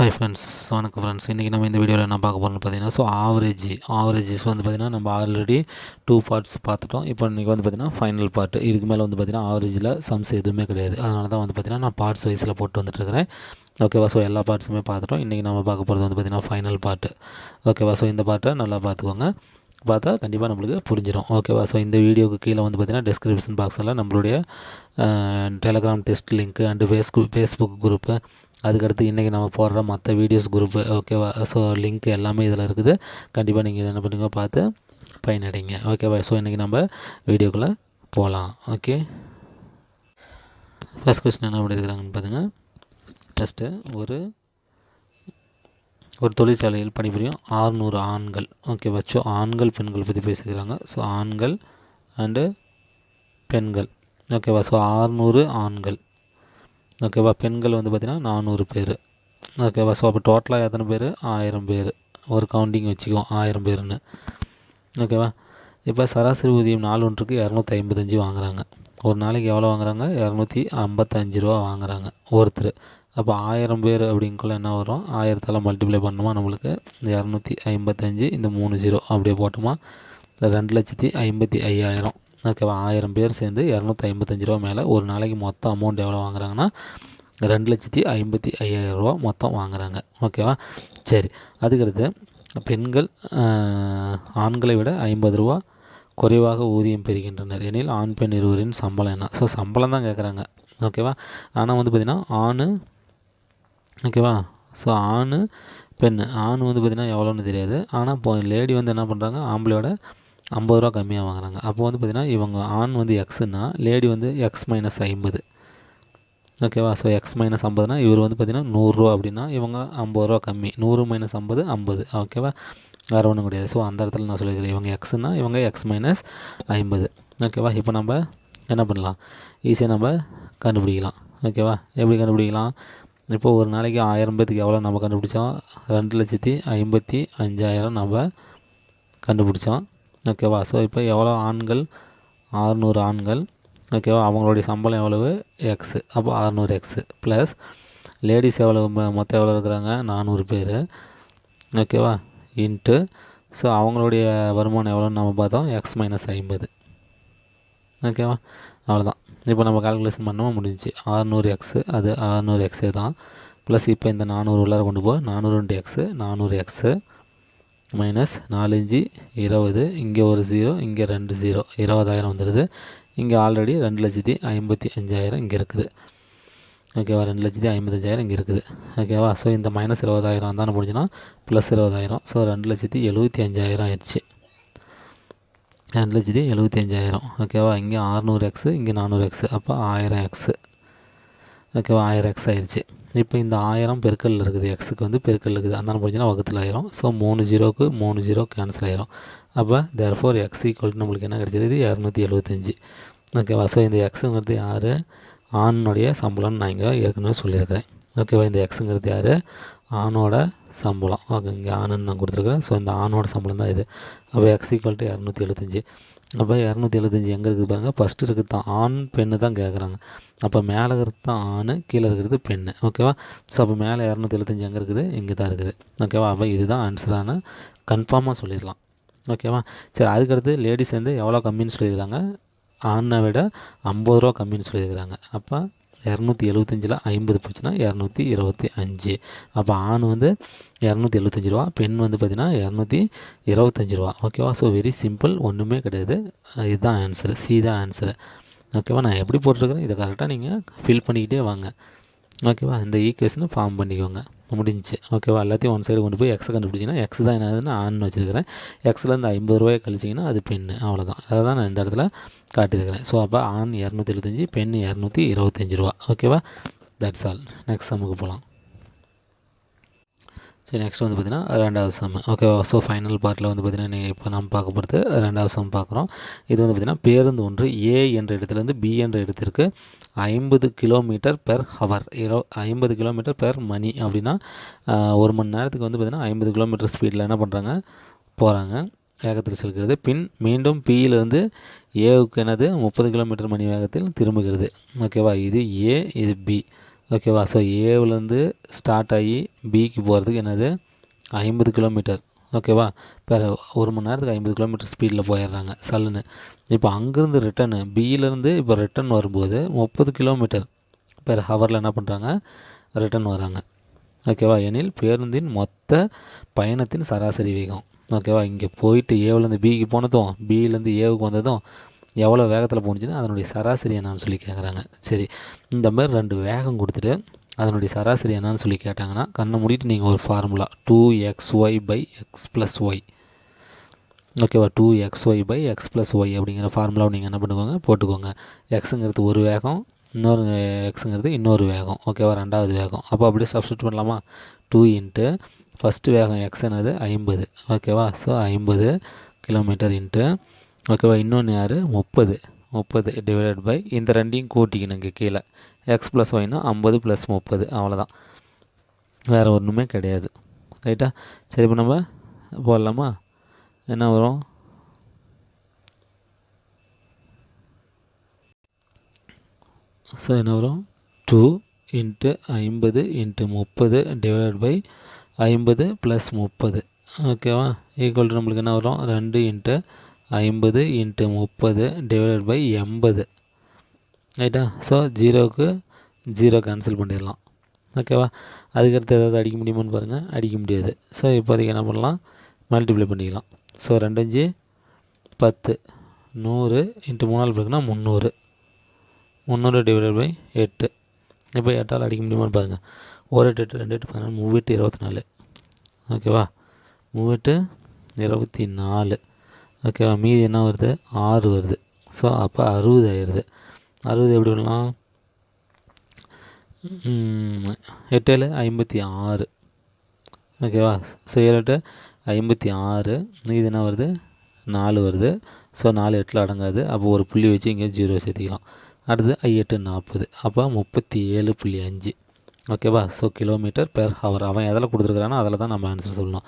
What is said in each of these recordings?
Hi friends வணக்கம் friends இன்றைக்கி நம்ம இந்த வீடியோவில் என்ன பார்க்க போகிறோம்னு பார்த்தீங்கன்னா ஸோ ஆவரேஜ் ஆவரேஜஸ் வந்து பார்த்திங்கன்னா நம்ம ஆல்ரெடி டூ பார்ட்ஸ் பார்த்துட்டோம். இப்போ இன்றைக்கி வந்து பார்த்திங்கன்னா ஃபைனல் பார்ட் இதுக்கு மேலே வந்து பார்த்திங்கன்னா ஆவரேஜில் சம்ஸ் எதுவுமே கிடையாது. அதனால தான் வந்து பார்த்திங்கன்னா நான் பார்ட்ஸ் வைஸில் போட்டு வந்துட்டுருக்கிறேன். ஓகேவா ஸோ எல்லா பார்ட்ஸுமே பார்த்துட்டோம். இன்றைக்கி நம்ம பார்க்க போகிறது வந்து பார்த்திங்கன்னா ஃபைனல் பார்ட்டு ஓகேவா ஸோ இந்த பார்ட்டை நல்லா பார்த்துக்கோங்க. பார்த்தா கண்டிப்பாக நம்மளுக்கு புரிஞ்சிடும் ஓகேவா ஸோ இந்த வீடியோக்கு கீழே வந்து பார்த்திங்கன்னா டிஸ்கிரிப்ஷன் பாக்ஸில் நம்மளுடைய Telegram test link and Facebook Facebook group அதுக்கடுத்து இன்றைக்கி நம்ம போடுற மற்ற வீடியோஸ் குரூப்பு ஓகேவா ஸோ லிங்க் எல்லாமே இதில் இருக்குது. கண்டிப்பாக நீங்கள் இதை என்ன பண்ணுங்க பார்த்து பயனடைங்க. ஓகேவா ஸோ இன்றைக்கி நம்ம வீடியோக்குள்ளே போகலாம் ஓகே ஃபஸ்ட் கொஸ்டின் என்ன பண்ணியிருக்கிறாங்கன்னு பார்த்துங்க ஃபஸ்ட்டு ஒரு ஒரு தொழிற்சாலையில் பணிபுரியும் ஆறுநூறு ஆண்கள். ஓகேவா ஸோ ஆண்கள் பெண்கள் பற்றி பேசிக்கிறாங்க. ஸோ ஆண்கள் அண்டு பெண்கள். ஓகேவா ஸோ ஆறுநூறு ஆண்கள். ஓகேவா பெண்கள் வந்து பார்த்திங்கன்னா நானூறு பேர். ஓகேவா ஸோ அப்போ டோட்டலாக எத்தனை பேர்? ஆயிரம் பேர். ஒரு கவுண்டிங் வச்சுக்குவோம் ஆயிரம் பேர்னு ஓகேவா இப்போ சராசரி ஊதியம் நாலு ஒன்றுக்கு இரநூத்தி ஐம்பத்தஞ்சு வாங்குறாங்க. ஒரு நாளைக்கு எவ்வளோ வாங்குறாங்க? இரநூத்தி ஐம்பத்தஞ்சு ரூபா வாங்குறாங்க. ஒருத்தர். அப்போ ஆயிரம் பேர் அப்படிங்குள்ள என்ன வரும்? ஆயிரத்தால் மல்டிப்ளை பண்ணோமா நம்மளுக்கு? இரநூத்தி ஐம்பத்தஞ்சு இந்த மூணு ஜீரோ அப்படியே போட்டோமா? ரெண்டு லட்சத்தி ஐம்பத்தி ஐயாயிரம். ஓகேவா ஆயிரம் பேர் சேர்ந்து இரநூத்தி ஐம்பத்தஞ்சு ரூபா மேலே ஒரு நாளைக்கு மொத்தம் அமௌண்ட் எவ்வளோ வாங்குறாங்கன்னா ரெண்டு லட்சத்தி ஐம்பத்தி ஐயாயிரம் ரூபா மொத்தம் வாங்குறாங்க. ஓகேவா சரி அதுக்கடுத்து பெண்கள் ஆண்களை விட ஐம்பது ரூபா குறைவாக ஊதியம் பெறுகின்றனர். எனில் ஆண் பெண் இருவரின் சம்பளம் என்ன? ஸோ சம்பளம் தான் கேட்குறாங்க ஓகேவா ஆனால் வந்து பார்த்திங்கன்னா ஆண் ஓகேவா ஸோ ஆண் பெண் ஆண் வந்து பார்த்திங்கன்னா எவ்வளோன்னு தெரியாது. ஆனால் இப்போ லேடி வந்து என்ன பண்ணுறாங்க ஆம்பளையோட ஐம்பது ரூபா கம்மியாக வாங்குறாங்க. அப்போ வந்து பார்த்திங்கன்னா இவங்க ஆண் வந்து எக்ஸுன்னா லேடி வந்து எக்ஸ் மைனஸ் ஐம்பது. ஓகேவா ஸோ எக்ஸ் மைனஸ் ஐம்பதுனா இவர் வந்து பார்த்திங்கன்னா நூறுரூவா அப்படின்னா இவங்க ஐம்பது ரூபா கம்மி. நூறு மைனஸ் ஐம்பது ஐம்பது. ஓகேவா வேறு ஒன்றும் கிடையாது. ஸோ அந்த இடத்துல நான் சொல்லிக்கிறேன். இவங்க எக்ஸ்னால் இவங்க எக்ஸ் மைனஸ் ஐம்பது. ஓகேவா இப்போ நம்ம என்ன பண்ணலாம்? ஈஸியாக நம்ம கண்டுபிடிக்கலாம். ஓகேவா எப்படி கண்டுபிடிக்கலாம்? இப்போ ஒரு நாளைக்கு ஆயிரம் பேத்துக்கு எவ்வளோ நம்ம கண்டுபிடிச்சோம்? ரெண்டு லட்சத்தி ஐம்பத்தி அஞ்சாயிரம் நம்ம கண்டுபிடிச்சோம். ஓகேவா ஸோ இப்போ எவ்வளோ ஆண்கள்? ஆறுநூறு ஆண்கள். ஓகேவா அவங்களுடைய சம்பளம் எவ்வளவு? எக்ஸு அப்போ அறநூறு எக்ஸு ப்ளஸ் லேடிஸ் எவ்வளோ மொத்தம் எவ்வளோ இருக்கிறாங்க? நானூறு பேர். ஓகேவா இன்ட்டு ஸோ அவங்களுடைய வருமானம் எவ்வளோன்னு நம்ம பார்த்தோம். எக்ஸ் மைனஸ் ஐம்பது. ஓகேவா அவ்வளோதான் இப்போ நம்ம கால்குலேஷன் பண்ணாமல் முடிஞ்சிச்சு. ஆறுநூறு எக்ஸு அது ஆறுநூறு எக்ஸே தான். ப்ளஸ் இப்போ இந்த நானூறு உள்ளார கொண்டு போ. நானூறு ரெண்டு எக்ஸு நானூறு எக்ஸு மைனஸ் நாலஞ்சு இருபது. இங்கே ஒரு ஜீரோ இங்கே ரெண்டு ஜீரோ இருபதாயிரம் வந்துடுது இங்கே ஆல்ரெடி ரெண்டு லட்சத்தி ஐம்பத்தி அஞ்சாயிரம் இங்கே இருக்குது. ஓகேவா ரெண்டு லட்சத்தி ஐம்பத்தஞ்சாயிரம் இங்கே இருக்குது. ஓகேவா ஸோ இந்த மைனஸ் இருபதாயிரம் தானே முடிஞ்சுன்னா ப்ளஸ் இருபதாயிரம். ஸோ ரெண்டு லட்சத்தி எழுபத்தி அஞ்சாயிரம் ஆயிடுச்சு. ரெண்டு லட்சத்தி எழுபத்தி அஞ்சாயிரம் ஓகேவா இங்கே ஆறுநூறு எக்ஸு இங்கே நானூறு எக்ஸு அப்போ ஆயிரம் எக்ஸு ஓகேவா ஆயிரம் எக்ஸ் ஆயிடுச்சு. இப்போ இந்த ஆயிரம் பெருக்கல் இருக்குது. எக்ஸுக்கு வந்து பெருக்கல் இருக்குது. அந்த போச்சுன்னா வகுத்தில் ஆயிரும். ஸோ மூணு ஜீரோக்கு மூணு ஜீரோ கேன்சல் ஆயிரும். அப்போ தேர் ஃபோர் எக்ஸ் ஈக்குவல் நம்மளுக்கு என்ன கிடச்சிருது இரநூத்தி எழுபத்தஞ்சி ஓகேவா ஸோ இந்த எக்ஸுங்கிறது யார்? ஆணுடைய சம்பளம்னு நான் இங்கே ஏற்கனவே சொல்லியிருக்கிறேன். ஓகேவா இந்த எக்ஸுங்கிறது யார்? ஆணோட சம்பளம். ஓகே இங்கே ஆணுன்னு நான் கொடுத்துருக்கேன் ஸோ இந்த ஆணோட சம்பளம் தான் இது. அப்போ எக்ஸ் ஈக்குவல் டு இரநூத்தி எழுபத்தஞ்சி. அப்போ இரநூத்தி எழுபத்தஞ்சி எங்கே இருக்குது பாருங்கள் ஃபஸ்ட்டு இருக்கிறது தான் ஆண் பெண்ணு தான் கேட்குறாங்க அப்போ மேலே இருக்கிறது தான் ஆண் கீழே இருக்கிறது பெண்ணு. ஓகேவா ஸோ அப்போ மேலே இரநூத்தி எழுபத்தஞ்சி எங்கே இருக்குது? இங்கே தான் இருக்குது. ஓகேவா அப்போ இதுதான் ஆன்சரான கன்ஃபார்மாக சொல்லிடலாம். ஓகேவா சரி அதுக்கடுத்து லேடிஸ் வந்து எவ்வளோ கம்மின்னு சொல்லியிருக்கிறாங்க? ஆணை விட ஐம்பது ரூபா கம்மின்னு சொல்லியிருக்கிறாங்க. அப்போ இரநூத்தி எழுபத்தஞ்சில் ஐம்பது போச்சுன்னா இரநூத்தி இருபத்தி அஞ்சு. அப்போ ஆண் வந்து இரநூத்தி எழுபத்தஞ்சி ரூபா பெண் வந்து பார்த்திங்கன்னா இரநூத்தி இருபத்தஞ்சி ரூபா. ஓகேவா ஸோ வெரி சிம்பிள் ஒன்றுமே கிடையாது. இதுதான் ஆன்சரு சி தான் ஆன்சரு ஓகேவா நான் எப்படி போட்டிருக்கிறேன்? இதை கரெக்டாக நீங்கள் ஃபில் பண்ணிக்கிட்டே வாங்க. ஓகேவா இந்த ஈக்குவேஷனை ஃபார்ம் பண்ணிக்கோங்க. முடிஞ்சு ஓகேவா எல்லாத்தையும் ஒன் சைடு கொண்டு போய் எக்ஸை கண்டுபிடிச்சிங்கன்னா எக்ஸ் தான் என்னதுன்னு ஆன்னு வச்சுருக்கிறேன். எக்ஸ்லேருந்து ஐம்பது ரூபாயை கழிச்சிங்கன்னா அது பெண் அவ்வளோதான் அதை தான் நான் இந்த இடத்துல காட்டியிருக்கிறேன். ஸோ அப்போ ஆண் இரநூத்தி எழுபத்தஞ்சி பெண் இரநூத்தி இருபத்தஞ்சி ரூபா ஓகேவா தட்ஸ் ஆல் நெக்ஸ்ட் சம்முக்கு போகலாம் சரி நெக்ஸ்ட் வந்து பார்த்திங்கன்னா ரெண்டாவது சம் ஓகேவா ஸோ ஃபைனல் பார்ட்டில் வந்து பார்த்திங்கன்னா நீங்கள் இப்போ நம்ம பார்க்க போகிறது ரெண்டாவது சம் பார்க்குறோம். இது வந்து பார்த்திங்கன்னா பேருந்து ஒன்று ஏ என்ற இடத்துலேருந்து பி என்ற இடத்திற்கு ஐம்பது கிலோமீட்டர் பெர் ஹவர் இரோ ஐம்பது கிலோமீட்டர் பெர் மணி அப்படின்னா ஒரு மணி நேரத்துக்கு வந்து பார்த்திங்கன்னா ஐம்பது கிலோமீட்டர் ஸ்பீடில் என்ன பண்ணுறாங்க போகிறாங்க வேகத்தில் செல்கிறது. பின் மீண்டும் பியிலிருந்து ஏவுக்கு என்னது? முப்பது கிலோமீட்டர் மணி வேகத்தில் திரும்புகிறது. ஓகேவா? இது ஏ இது பி ஓகேவா? ஸோ ஏவிலேருந்து ஸ்டார்ட் ஆகி பிக்கு போகிறதுக்கு என்னது? ஐம்பது கிலோமீட்டர். ஓகேவா? இப்போ ஒரு மணி நேரத்துக்கு ஐம்பது கிலோமீட்டர் ஸ்பீடில் போயிடுறாங்க சல்லுன்னு. இப்போ அங்கேருந்து ரிட்டனு பியிலேருந்து இப்போ ரிட்டர்ன் வரும்போது முப்பது கிலோமீட்டர் பெர் ஹவரில் என்ன பண்ணுறாங்க ரிட்டன் வராங்க. ஓகேவா? எனில் பேருந்தின் மொத்த பயணத்தின் சராசரி வேகம். ஓகேவா? இங்கே போயிட்டு ஏவிலேருந்து பிக்கு போனதும் பியிலேருந்து ஏவுக்கு வந்ததும் எவ்வளோ வேகத்தில் போணுச்சுன்னா அதனுடைய சராசரி என்னன்னு சொல்லி கேட்குறாங்க. சரி இந்த மாதிரி ரெண்டு வேகம் கொடுத்துட்டு அதனுடைய சராசரி என்னன்னு சொல்லி கேட்டாங்கன்னா கண்ணை மூடிட்டு நீங்கள் ஒரு formula two X Y by X plus Y ஓகேவா two X Y by X plus Y அப்படிங்கிற ஃபார்முலாவை நீங்கள் என்ன பண்ணுவாங்க போட்டுக்கோங்க. எக்ஸுங்கிறது ஒரு வேகம் இன்னொரு எக்ஸுங்கிறது இன்னொரு வேகம். ஓகேவா ரெண்டாவது வேகம். அப்போ அப்படியே சப்ஸ்டியூட் பண்ணலாமா? டூ இன்ட்டு ஃபஸ்ட்டு வேகம் எக்ஸ் என்னது? ஐம்பது. ஓகேவா ஸோ ஐம்பது கிலோமீட்டர் இன்ட்டு ஓகேவா இன்னொன்று யார்? முப்பது. முப்பது டிவைடட் பை இந்த ரெண்டையும் கூட்டிக்கணும் இங்கே கீழே. எக்ஸ் ப்ளஸ் ஒய்னா ஐம்பது ப்ளஸ் முப்பது. அவ்வளோதான் வேறு ஒன்றுமே கிடையாது. ரைட்டா சரி இப்போ நம்ம போடலாமா? என்ன வரும்? ஸோ என்ன வரும்? டூ இன்ட்டு ஐம்பது இன்ட்டு முப்பது டிவைடட் பை ஐம்பது ப்ளஸ் முப்பது. ஓகேவா ஈக்குவல் நம்மளுக்கு என்ன வரும்? ரெண்டு இன்ட்டு ஐம்பது இன்ட்டு முப்பது டிவைடட் பை எண்பது. ரைட்டா ஸோ ஜீரோவுக்கு ஜீரோ கேன்சல் பண்ணிடலாம். ஓகேவா அதுக்கடுத்து ஏதாவது அடிக்க முடியுமான்னு பாருங்கள் அடிக்க முடியாது. ஸோ இப்போதைக்கு என்ன பண்ணலாம்? மல்டிப்ளை பண்ணிக்கலாம். ஸோ ரெண்டஞ்சு பத்து நூறு இன்ட்டு மூணால் பிறகுனா முந்நூறு. முந்நூறு டிவைடட் பை எட்டு. இப்போ எட்டால் அடிக்க முடியுமான்னு பாருங்கள் ஒரு எட்டு எட்டு ரெண்டு எட்டு பதினாலு மூவெட்டு இருபத்தி நாலு ஓகேவா மூவெட்டு இருபத்தி நாலு ஓகேவா மீதி என்ன வருது? ஆறு வருது. ஸோ அப்போ அறுபது ஆயிடுது. அறுபது எப்படி விடலாம் எட்டேழு ஐம்பத்தி ஆறு. ஓகேவா ஸோ ஏழு எட்டு ஐம்பத்தி ஆறு. இது என்ன வருது? நாலு வருது. ஸோ நாலு எட்டில் அடங்காது. அப்போ ஒரு புள்ளி வச்சு இங்கே ஜீரோ சேர்த்திக்கலாம். அடுத்து ஐ எட்டு நாற்பது. அப்போ முப்பத்தி ஏழு புள்ளி அஞ்சு. ஓகேவா ஸோ கிலோமீட்டர் பெர் ஹவர் அவன் எதில் கொடுத்துருக்குறானோ அதில் தான் நம்ம ஆன்சர் சொல்லணும்.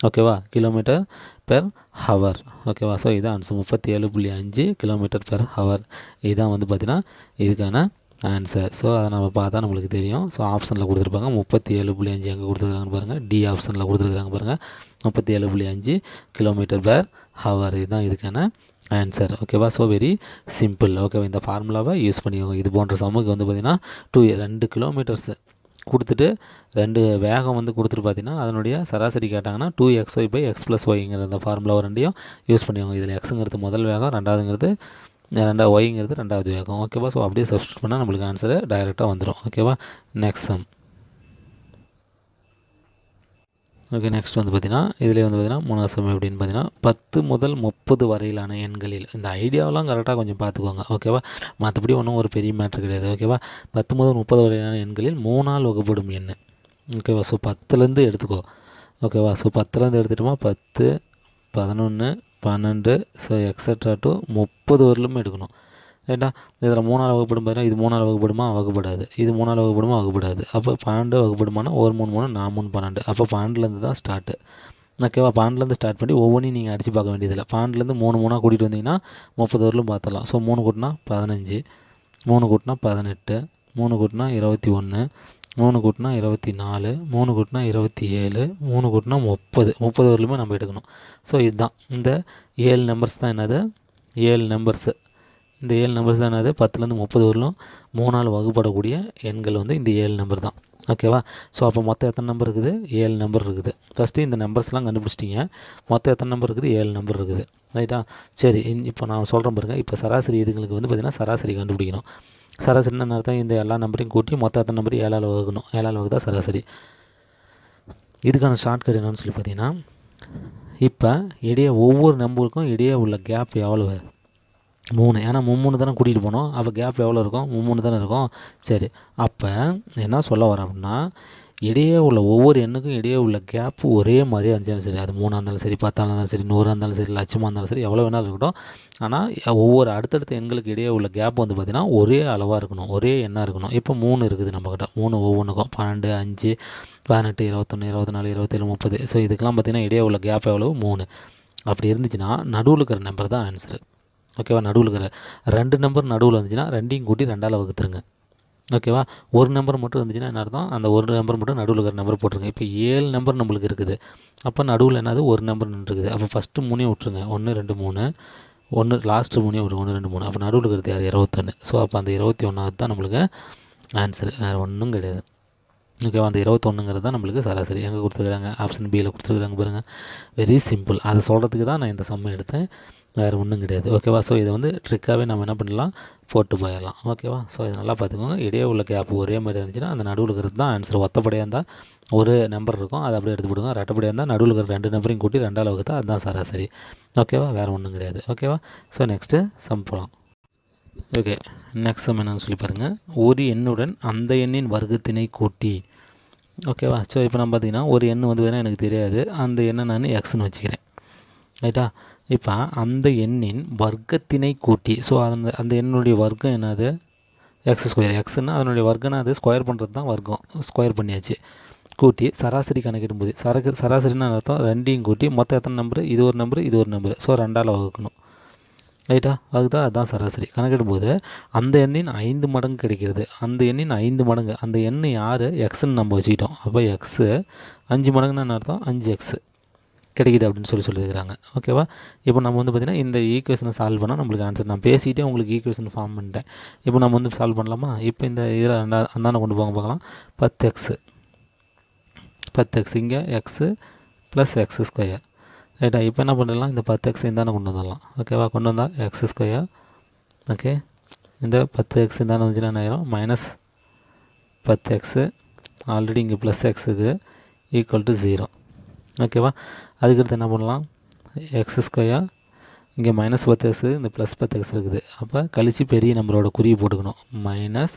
ஓகேவா கிலோமீட்டர் பெர் ஹவர் ஓகேவா ஸோ இதான் ஆன்சர் முப்பத்தி ஏழு புள்ளி அஞ்சு கிலோமீட்டர் பெர் ஹவர் இதுதான் வந்து பார்த்திங்கன்னா இதுக்கான ஆன்சர் ஸோ அதை நம்ம பார்த்தா நம்மளுக்கு தெரியும். ஸோ ஆப்ஷனில் கொடுத்துருப்பாங்க முப்பத்தி ஏழு புள்ளி அஞ்சு எங்கே கொடுத்துருக்காங்க பாருங்கள் டி ஆப்ஷனில் கொடுத்துருக்காங்க பாருங்கள் முப்பத்தி ஏழு புள்ளி அஞ்சு கிலோமீட்டர் பெர் ஹவர் இதுதான் இதுக்கான ஆன்சர் ஓகேவா ஸோ வெரி சிம்பிள் ஓகேவா இந்த ஃபார்முலாவை யூஸ் பண்ணிக்கோங்க. இது போன்ற சமூகம் வந்து பார்த்திங்கன்னா டூ ரெண்டு கிலோமீட்டர்ஸ் கொடுத்துட்டு ரெண்டு வேகம் வந்து கொடுத்துட்டு பார்த்தீங்கன்னா அதனுடைய சராசரி கேட்டாங்கன்னா two X Y by X plus ஒய்ங்கிற அந்த ஃபார்முலாவை ரெண்டையும் யூஸ் பண்ணிக்கோங்க இதில் எக்ஸுங்கிறது முதல் வேகம் ரெண்டாவதுங்கிறது ரெண்டாவது ஒய்ங்கிறது ரெண்டாவது வேகம். ஓகேவா ஸோ அப்படியே சப்ஸ்டியூட் பண்ணால் நம்மளுக்கு ஆன்சரு டைரெக்டாக வந்துடும் ஓகேவா நெக்ஸ்ட் சம் ஓகே நெக்ஸ்ட் வந்து பார்த்திங்கன்னா இதில் வந்து பார்த்திங்கன்னா மூணாவது சமயம் எப்படின்னு பார்த்தீங்கன்னா பத்து முதல் முப்பது வரையிலான எண்களில் இந்த ஐடியாவெலாம் கரெக்டாக கொஞ்சம் பார்த்துக்கோங்க ஓகேவா மற்றபடி ஒன்றும் ஒரு பெரிய மேட்ரு கிடையாது ஓகேவா பத்து முதல் முப்பது வரையிலான எண்களில் மூணால் வகுப்படும் எண் ஓகேவா ஸோ பத்துலேருந்து எடுத்துக்கோ ஓகேவா ஸோ பத்துலேருந்து எடுத்துட்டோமா? பத்து பதினொன்று பன்னெண்டு ஸோ எக்ஸட்ரா டு முப்பது வரலுமே எடுக்கணும். ரைட்டா இதில் மூணாவது வகுப்படும் பார்த்தீங்கன்னா இது மூணாவது வகுப்படுமா வகுப்படாது. இது மூணால் வகுப்படுமா வகுப்படாது. அப்போ பன்னெண்டு வகுப்படுமானா ஒரு மூணு மூணு நான் மூணு பன்னெண்டு. அப்போ பன்னெண்டுலேருந்து தான் ஸ்டார்ட்டு ஓகேவா? பன்னெண்டுலேருந்து ஸ்டார்ட் பண்ணி ஒவ்வொன்றையும் நீங்கள் அடித்து பார்க்க வேண்டியதில்லை. பன்னெண்டுலேருந்து மூணு மூணாக கூட்டிகிட்டு வந்தீங்கன்னா முப்பது வரலும் பார்த்துடலாம். ஸோ மூணு கூட்டினா பதினஞ்சு மூணு கூட்டினா பதினெட்டு மூணு கூட்டினா இருபத்தி ஒன்று மூணு கூட்டினா இருபத்தி நாலு மூணு கூட்டினா இருபத்தி ஏழு மூணு கூட்டினா முப்பது. முப்பது வரலுமே நம்ம எடுக்கணும். ஸோ இதுதான். இந்த ஏழு நம்பர்ஸ் தான் என்னது? ஏழு நம்பர்ஸு இந்த ஏழு நம்பர்ஸ் தானே அது பத்துலேருந்து முப்பது வரலும் மூணால் வகுப்படக்கூடிய எண்கள் வந்து இந்த ஏழு நம்பர் தான். ஓகேவா ஸோ அப்போ மொத்தம் எத்தனை நம்பர் இருக்குது? ஏழு நம்பர் இருக்குது. ஃபஸ்ட்டு இந்த நம்பர்ஸ்லாம் கண்டுபிடிச்சிட்டிங்க. மொத்தம் எத்தனை நம்பர் இருக்குது? ஏழு நம்பர் இருக்குது. ரைட்டா சரி இப்போ நான் சொல்கிறேன் பாருங்க. இப்போ சராசரி இதுங்களுக்கு வந்து பார்த்திங்கன்னா சராசரி கண்டுபிடிக்கணும். சராசரி என்ன அர்த்தம்? இந்த எல்லா நம்பரையும் கூட்டி மொத்த எத்தனை நம்பர் ஏழால் வகுக்கணும். ஏழால் வகுதா சராசரி. இதுக்கான ஷார்ட்கட் என்னன்னு சொல்லி பார்த்தீங்கன்னா இப்போ இடையே ஒவ்வொரு நம்பருக்கும் இடையே உள்ள கேப் எவ்வளவு? மூணு. ஏன்னா மும்மூணு தானே கூட்டிகிட்டு போனோம். அப்போ கேப் எவ்வளோ இருக்கும்? மும்மூணு தானே இருக்கும். சரி. அப்போ என்ன சொல்ல வரேன் அப்படின்னா இடையே உள்ள ஒவ்வொரு எண்ணுக்கும் இடையே உள்ள கேப்பு ஒரே மாதிரியே இருந்துச்சாலும் சரி. அது மூணாக இருந்தாலும் சரி பத்தாக இருந்தாலும் சரி நூறாக இருந்தாலும் சரி லட்சமாக இருந்தாலும் சரி எவ்வளோ வேணாலும் இருக்கட்டும். ஆனால் ஒவ்வொரு அடுத்தடுத்த எண்களுக்கு இடையே உள்ள கேப் வந்து பார்த்திங்கன்னா ஒரே அளவாக இருக்கணும். ஒரே எண்ணாக இருக்கணும். இப்போ மூணு இருக்குது நம்மக்கிட்ட மூணு ஒவ்வொன்றுக்கும் பன்னெண்டு அஞ்சு பதினெட்டு இருபத்தொன்று இருபத்தி நாலு இருபத்தேழு முப்பது. ஸோ இதுக்கெல்லாம் பார்த்திங்கன்னா இடையே உள்ள கேப் எவ்வளோ மூணு. அப்படி இருந்துச்சுன்னா நடுவில் இருக்கிற நம்பர் தான் ஆன்சரு ஓகேவா? நடுவில் இருக்கிற ரெண்டு நம்பர் நடுவில் வந்துச்சுன்னா ரெண்டையும் கூட்டி ரெண்டால் வகுத்துருங்க. ஓகேவா? ஒரு நம்பர் மட்டும் இருந்துச்சுன்னா என்ன அர்த்தம்? அந்த ஒரு நம்பர் மட்டும் நடுவில் இருக்கிற நம்பர் போட்டுருங்க. இப்போ ஏழு நம்பர் நம்மளுக்கு இருக்குது. அப்போ நடுவில் என்னது? ஒரு நம்பர் நின்றுருக்குது. அப்போ ஃபஸ்ட்டு மூணையும் விட்ருங்க ஒன்று ரெண்டு மூணு. ஒன்று லாஸ்ட்டு மூணையும் விட்ருங்க ஒன்று ரெண்டு மூணு. அப்போ நடுவில் இருக்கிறது யார்? இருபத்தொன்று ஸோ அப்போ அந்த இருபத்தி ஒன்றாவது தான் நம்மளுக்கு ஆன்சர் வேறு ஒன்றும் கிடையாது. ஓகேவா? அந்த இருபத்தொன்னுங்கிறது தான் நம்மளுக்கு சராசரி. எங்கே கொடுத்துருக்குறாங்க? ஆப்ஷன் பியில் கொடுத்துருக்குறாங்க பாருங்கள் வெரி சிம்பிள் அதை சொல்கிறதுக்கு தான் நான் இந்த சம்மை எடுத்தேன். வேறு ஒன்றும் கிடையாது. ஓகேவா ஸோ இதை வந்து ட்ரிக்காகவே நம்ம என்ன பண்ணலாம்? போட்டு போயிடலாம். ஓகேவா ஸோ இதை நல்லா பார்த்துக்கோங்க. இடையே உள்ள கேப் ஒரே மாதிரி இருந்துச்சுன்னா அந்த நடுவில் இருக்கிறது தான் ஆன்சர் ஒத்தப்படியாக இருந்தால் ஒரு நம்பர் இருக்கும். அதை அப்படியே எடுத்து விடுங்க ரெட்டப்படியாக இருந்தால் நடுவில் இருக்கிற ரெண்டு நம்பரையும் கூட்டி ரெண்டாவது வகுத்தா அதுதான் சராசரி. ஓகேவா வேறு ஒன்றும் கிடையாது. ஓகேவா ஸோ நெக்ஸ்ட்டு சம் போகலாம் ஓகே நெக்ஸ்ட் சம் என்னன்னு சொல்லி பாருங்கள் ஒரு எண்ணுடன் அந்த எண்ணின் வர்க்கத்தினை கூட்டி. ஓகேவா ஸோ இப்போ நான் பார்த்தீங்கன்னா ஒரு எண் வந்து எனக்கு தெரியாது. அந்த எண்ணை நான் எக்ஸ்னு வச்சுக்கிறேன். ரைட்டா இப்போ அந்த எண்ணின் வர்க்கத்தினை கூட்டி ஸோ அந்த அந்த எண்ணுடைய வர்க்கம் என்னது? எக்ஸ் ஸ்கொயர் எக்ஸ்னால் அதனுடைய வர்க்கம்னா அது ஸ்கொயர் பண்ணுறது தான் வர்க்கம். ஸ்கொயர் பண்ணியாச்சு. கூட்டி சராசரி கணக்கிடும்போது சரக்கு சராசரின்னு அர்த்தம்? ரெண்டையும் கூட்டி மொத்தம் எத்தனை நம்பர் இது ஒரு நம்பர் இது ஒரு நம்பர் ஸோ ரெண்டால் வகுக்கணும். ரைட்டா அதுதான் அதுதான் சராசரி. கணக்கிடும்போது அந்த எண்ணின் ஐந்து மடங்கு கிடைக்கிறது. அந்த எண்ணின் ஐந்து மடங்கு. அந்த எண்ணு யார்? எக்ஸ்ன்னு நம்ம வச்சுக்கிட்டோம். அப்போ எக்ஸு அஞ்சு மடங்குன்னு என்ன அர்த்தம்? அஞ்சு எக்ஸு கிடைக்குது அப்படின்னு சொல்லி சொல்லியிருக்கிறாங்க. ஓகேவா இப்போ நம்ம வந்து பார்த்திங்கன்னா இந்த ஈக்குவேஷனை சால்வ் பண்ணால் நம்மளுக்கு ஆன்சர் நான் பேசிகிட்டே உங்களுக்கு ஈக்குவேஷன் ஃபார்ம் பண்ணிட்டேன். இப்போ நம்ம வந்து சால்வ் பண்ணலாமா? இப்போ இந்த இதில் ரெண்டா அந்தாண்ட கொண்டு போங்க பார்க்கலாம். பத்து எக்ஸு பத்து எக்ஸ் இங்கே எக்ஸு ப்ளஸ் எக்ஸ் ஸ்கொயர் ரைட்டா இப்போ என்ன பண்ணிடலாம்? இந்த பத்து எக்ஸ் இந்தாண்ட கொண்டு வந்துடலாம். ஓகேவா கொண்டு வந்தால் எக்ஸ் ஸ்கொயர் ஓகே இந்த பத்து எக்ஸ் இந்தாண்ட வந்துச்சுன்னா என்ன ஆயிரும்? மைனஸ் பத்து எக்ஸு ஆல்ரெடி இங்கே ப்ளஸ் எக்ஸுக்கு ஈக்குவல் டு ஜீரோ ஓகேவா அதுக்கடுத்து என்ன பண்ணலாம்? எக்ஸ் ஸ்கொயர் இங்கே மைனஸ் பத்து எக்ஸ் இந்த ப்ளஸ் பத்து எக்ஸ் இருக்குது. அப்போ கழித்து பெரிய நம்பரோட குறி போட்டுக்கணும். மைனஸ்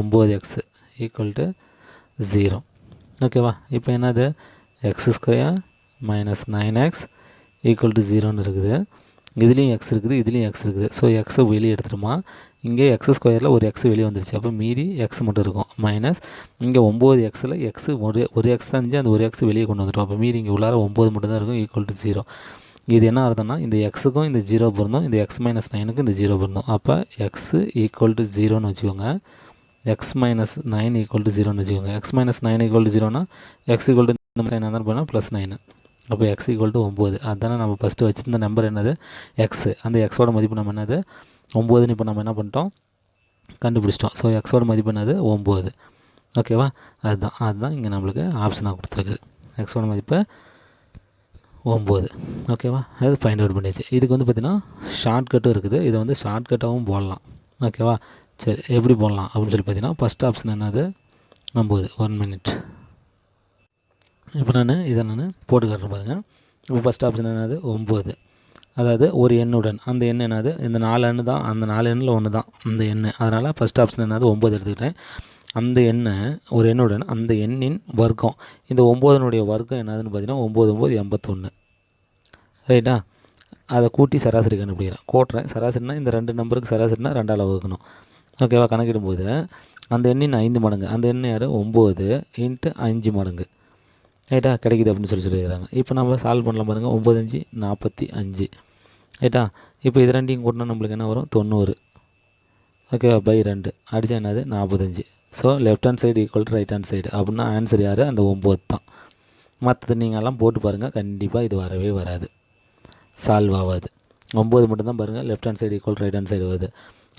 ஒம்பது எக்ஸு ஈக்குவல் டு ஜீரோ ஓகேவா இப்போ என்னது? X square minus nine X equal to ஜீரோன்னு இருக்குது. இதுலேயும் எக்ஸ் இருக்குது இதுலேயும் எக்ஸ் இருக்குது. ஸோ எக்ஸை வெளியே எடுத்துட்டோமா? இங்கே எக்ஸ் ஸ்கொயரில் ஒரு எக்ஸ் வெளியே வந்துருச்சு. அப்போ மீதி எக்ஸ் மட்டும் இருக்கும். மைனஸ் இங்கே ஒம்பது எக்ஸில் எக்ஸ் ஒரு ஒரு எக்ஸ் தான் இருந்துச்சு அந்த ஒரு எக்ஸ் வெளியே கொண்டு வந்துடும் அப்போ மீதி இங்கே உள்ளார ஒம்பது மட்டும் தான் இருக்கும் ஈக்குவல் டு ஜீரோ இது என்ன அர்த்தம்னா இந்த எக்ஸுக்கும் இந்த ஜீரோ பொருந்தும் இந்த எக்ஸ் மைனஸ் நைனுக்கும் இந்த ஜீரோ பொருந்தும். அப்போ எக்ஸ் ஈக்குவல் டு ஜீரோன்னு வச்சுக்கோங்க. X minus nine equal to ஜீரோன்னு வச்சுக்கோங்க. X minus nine equal to ஜீரோனா X equal to இந்த மாதிரி என்ன தான் போனால் ப்ளஸ் நைனு அப்போ எக்ஸ் ஈக்குவல் டு ஒம்பது அதுதானே நம்ம ஃபஸ்ட்டு வச்சுருந்த நம்பர் என்னது? எக்ஸு அந்த எக்ஸோட மதிப்பு நம்ம என்னது? ஒம்போதுன்னு இப்போ நம்ம என்ன பண்ணிட்டோம்? கண்டுபிடிச்சிட்டோம். ஸோ எக்ஸோட மதிப்பு என்னது? ஒம்பது. ஓகேவா அதுதான். அதுதான் இங்கே நம்மளுக்கு ஆப்ஷனாக கொடுத்துருக்குது எக்ஸோட மதிப்பு ஒம்பது. ஓகேவா அது ஃபைண்ட் அவுட் பண்ணியாச்சு. இதுக்கு வந்து பார்த்திங்கன்னா ஷார்ட்கட்டும் இருக்குது. இதை வந்து ஷார்ட்கட்டாகவும் போடலாம். ஓகேவா சரி எப்படி போடலாம் அப்படின்னு சொல்லி பார்த்தீங்கன்னா ஃபஸ்ட் ஆப்ஷன் என்னது? ஒம்பது. ஒன் மினிட் இப்போ நான் இதை நான் போட்டு காட்டுறேன் பாருங்கள் இப்போ ஃபஸ்ட் ஆப்ஷன் என்னது? ஒம்பது. அதாவது ஒரு எண்ணுடன். அந்த எண் என்னது? இந்த நாலு எண்ணு தான். அந்த நாலு எண்ணில் ஒன்று தான் அந்த எண் அதனால் ஃபஸ்ட் ஆப்ஷன் என்னது? ஒம்பது எடுத்துக்கிட்டேன். அந்த எண்ணை ஒரு எண்ணுடன் அந்த எண்ணின் வர்க்கம். இந்த ஒம்போதனுடைய வர்க்கம் என்னதுன்னு பார்த்தீங்கன்னா ஒம்பது ஒம்பது எண்பத்தொன்று ரைட்டா அதை கூட்டி சராசரி கண்டுபிடிக்கிறேன். கூட்டுறேன். சராசரினா இந்த ரெண்டு நம்பருக்கு சராசரினா ரெண்டால் வகுக்கணும். ஓகேவா கணக்கிடும்போது அந்த எண்ணின் ஐந்து மடங்கு. அந்த எண் யார்? ஒம்பது இன்ட்டு அஞ்சு மடங்கு. ரைட்டா கிடைக்குது அப்படின்னு சொல்லி சொல்லியிருக்கிறாங்க. இப்போ நம்ம சால்வ் பண்ணலாம் பாருங்கள் ஒம்பது அஞ்சு நாற்பத்தி அஞ்சு. ரைட்டா இப்போ இது ரெண்டையும் கூட்டினா நம்மளுக்கு என்ன வரும்? தொண்ணூறு. ஓகேவா பை ரெண்டு. அடித்தா என்னது? நாற்பத்தஞ்சு. So left hand side equal to right hand side அப்படின்னா ஆன்சர் யார்? அந்த ஒம்பது தான். மற்றது நீங்கள்லாம் போட்டு பாருங்கள் கண்டிப்பாக இது வரவே வராது. சால்வ் ஆகாது. ஒம்பது மட்டும்தான் பாருங்கள் left hand side equal right hand side வருது.